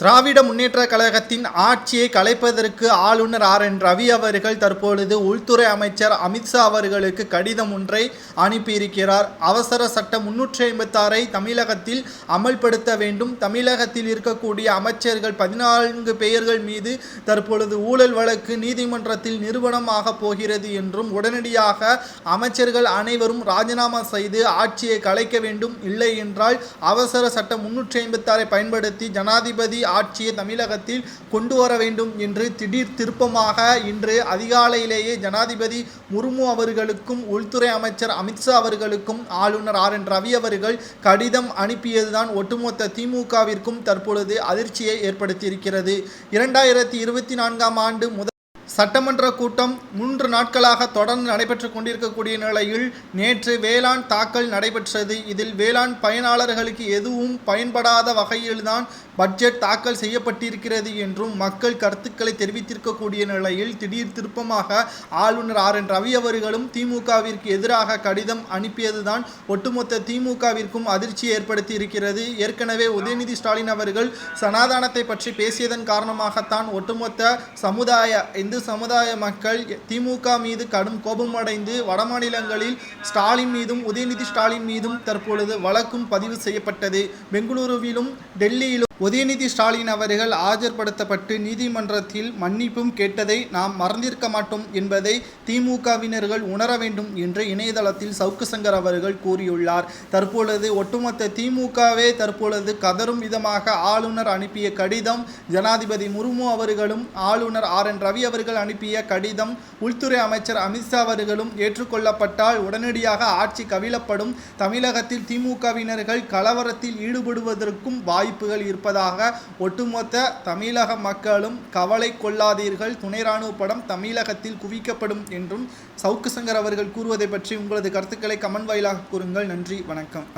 திராவிட முன்னேற்ற கழகத்தின் ஆட்சியை கலைப்பதற்கு ஆளுநர் ஆர் என் ரவி அவர்கள் தற்பொழுது உள்துறை அமைச்சர் அமித்ஷா அவர்களுக்கு கடிதம் ஒன்றை அனுப்பியிருக்கிறார். அவசர சட்டம் முன்னூற்றி ஐம்பத்தாறை தமிழகத்தில் அமல்படுத்த வேண்டும். தமிழகத்தில் இருக்கக்கூடிய அமைச்சர்கள் பதினான்கு பெயர்கள் மீது தற்பொழுது ஊழல் வழக்கு நீதிமன்றத்தில் நிறுவனமாக போகிறது என்றும் உடனடியாக அமைச்சர்கள் அனைவரும் ராஜினாமா செய்து ஆட்சியை கலைக்க வேண்டும். இல்லை என்றால் அவசர சட்டம் முன்னூற்றி ஐம்பத்தாறை பயன்படுத்தி ஜனாதிபதி ஆட்சியை தமிழகத்தில் கொண்டு வர வேண்டும் என்று திடீர் திருப்பமாக இன்று அதிகாலையிலேயே ஜனாதிபதி முர்மு அவர்களுக்கும் உள்துறை அமைச்சர் அமித்ஷா அவர்களுக்கும் ஆளுநர் ஆர் என் ரவி அவர்கள் கடிதம் அனுப்பியதுதான் ஒட்டுமொத்த திமுகவிற்கும் தற்பொழுது அதிர்ச்சியை ஏற்படுத்தியிருக்கிறது. இரண்டாயிரத்தி இருபத்தி நான்காம் ஆண்டு முதல் சட்டமன்ற கூட்டம் மூன்று நாட்களாக தொடர்ந்து நடைபெற்று கொண்டிருக்கக்கூடிய நிலையில் நேற்று வேளாண் தாக்கல் நடைபெற்றது. இதில் வேளாண் பயனாளர்களுக்கு எதுவும் பயன்படாத வகையில்தான் பட்ஜெட் தாக்கல் செய்யப்பட்டிருக்கிறது என்றும் மக்கள் கருத்துக்களை தெரிவித்திருக்கக்கூடிய நிலையில் திடீர் திருப்பமாக ஆளுநர் ஆர் என் ரவி அவர்களும் திமுகவிற்கு எதிராக கடிதம் அனுப்பியதுதான் ஒட்டுமொத்த திமுகவிற்கும் அதிர்ச்சி ஏற்படுத்தி இருக்கிறது ஏற்கனவே உதயநிதி ஸ்டாலின் அவர்கள் சனாதானத்தை பற்றி பேசியதன் காரணமாகத்தான் ஒட்டுமொத்த சமுதாய இந்து சமுதாய மக்கள் திமுக மீது கடும் கோபமடைந்து வடமாநிலங்களில் ஸ்டாலின் மீதும் உதயநிதி ஸ்டாலின் மீதும் தற்பொழுது வழக்கும் பதிவு செய்யப்பட்டது. பெங்களூருவிலும் டெல்லியிலும் உதயநிதி ஸ்டாலின் அவர்கள் ஆஜர்படுத்தப்பட்டு நீதிமன்றத்தில் மன்னிப்பும் கேட்டதை நாம் மறந்திருக்க மாட்டோம் என்பதை திமுகவினர்கள் உணர வேண்டும் என்று இணையதளத்தில் சவுக்கு சங்கர் அவர்கள் கூறியுள்ளார். தற்பொழுது ஒட்டுமொத்த திமுகவே தற்பொழுது கதரும் விதமாக ஆளுநர் அனுப்பிய கடிதம் ஜனாதிபதி முர்மு அவர்களும் ஆளுநர் ஆர் என் ரவி அவர்கள் அனுப்பிய கடிதம் உள்துறை அமைச்சர் அமித்ஷா அவர்களும் ஏற்றுக்கொள்ளப்பட்டால் உடனடியாக ஆட்சி கவிழப்படும். தமிழகத்தில் திமுகவினர்கள் கலவரத்தில் ஈடுபடுவதற்கும் வாய்ப்புகள் இருப்பதாக ஒட்டுமொத்த தமிழக மக்களும் கவலை கொள்ளாதீர்கள். துணை ராணுவ படம் தமிழகத்தில் குவிக்கப்படும் என்றும் சவுக்கு சங்கர் அவர்கள் கூறுவதை பற்றி உங்களது கருத்துக்களை கமெண்ட் வாயிலாக கூறுங்கள். நன்றி வணக்கம்.